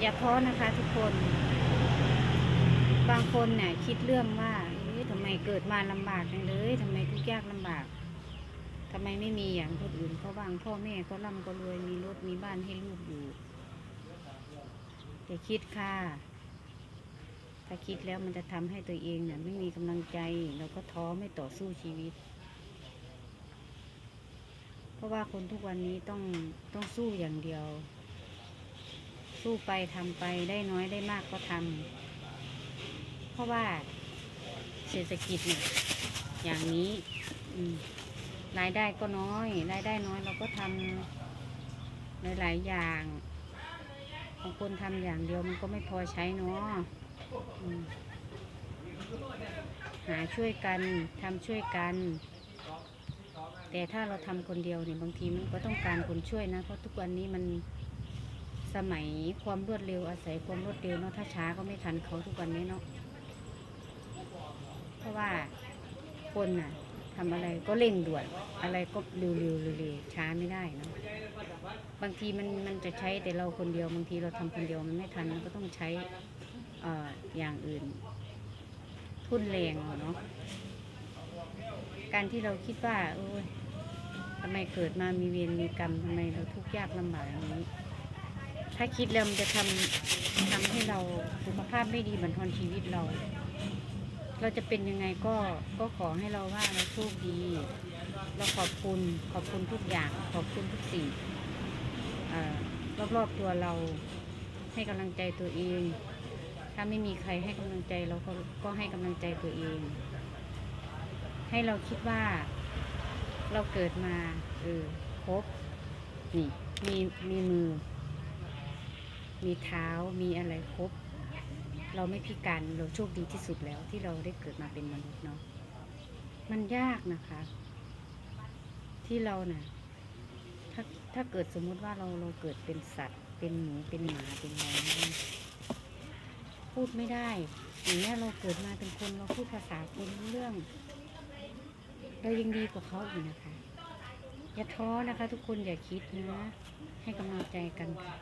อย่าท้อนะคะทุกคน บางคนเนี่ยคิดเรื่องว่าเอ๊ะทำไมเกิดมาลำบากจังเลยทำไมทุกยากลำบากทำไมไม่มีอย่างคนอื่นเขาบ้างพ่อแม่ก็ร่ำก็รวยมีรถมีบ้านให้ลูกอยู่อย่าคิดค่ะ ถ้าคิดแล้วมันจะทำให้ตัวเองเนี่ยไม่มีกำลังใจแล้วก็ท้อไม่ต่อสู้ชีวิต เพราะว่าคนทุกวันนี้ต้องต้องสู้อย่างเดียว สู้ไปทำไปได้น้อยได้มากก็ทำเพราะว่าเศรษฐกิจเนี่ยอย่างนี้รายได้ก็น้อย รายได้น้อยเราก็ทำหลายๆอย่างบางคนทำอย่างเดียวมันก็ไม่พอใช้เนาะอืมหาช่วยกันทำช่วยกัน แต่ถ้าเราทำคนเดียวเนี่ยบางทีมันก็ต้องการคนช่วยนะ เพราะทุกวันนี้มัน สมัยความรวดเร็วอาศัยความรวดเร็วเนาะถ้าช้าก็ไม่ทันเขาทุกวันนี้เนาะเพราะว่าคนน่ะทำอะไรก็เร่งด่วนอะไรก็เร็วๆเร็วช้าไม่ได้เนาะบางทีมันมันจะใช้แต่เราคนเดียวบางทีเราทำคนเดียวมันไม่ทันมันก็ต้องใช้อ่ออย่างอื่น ทุนแรงเนาะการที่เราคิดว่าโอ้ยทำไมเกิดมามีเวรมีกรรมทำไมเราทุกข์ยากลำบากอย่างนี้ ถ้าคิดแล้วมันจะทำทำให้เราสุขภาพไม่ดีบั่นทอนชีวิตเรา เราจะเป็นยังไงก็ก็ขอให้เราว่าเราโชคดี เราขอบคุณขอบคุณทุกอย่าง ขอบคุณทุกสิ่งอ่อรอบๆตัวเราให้กำลังใจตัวเอง ถ้าไม่มีใครให้กำลังใจเราก็ก็ให้กำลังใจตัวเอง ให้เราคิดว่าเราเกิดมาเออครบนี่มีมีมือ มีเท้ามีอะไรครบ เราไม่พิการเราโชคดีที่สุดแล้วที่เราได้เกิดมาเป็นมนุษย์เนาะมันยากนะคะ ที่เราน่ะถ้าถ้าเกิดสมมุติว่าเราเราเกิดเป็นสัตว์ เป็นหมูเป็นหมาเป็นอะไรพูดไม่ได้อย่างนี้เราเกิดมาเป็นคนเราพูดภาษาคนรู้เรื่องเรายังดีกว่าเขาอีกนะคะ อย่าท้อนะคะ ทุกคนอย่าคิดนะ ให้กำลังใจกันค่ะ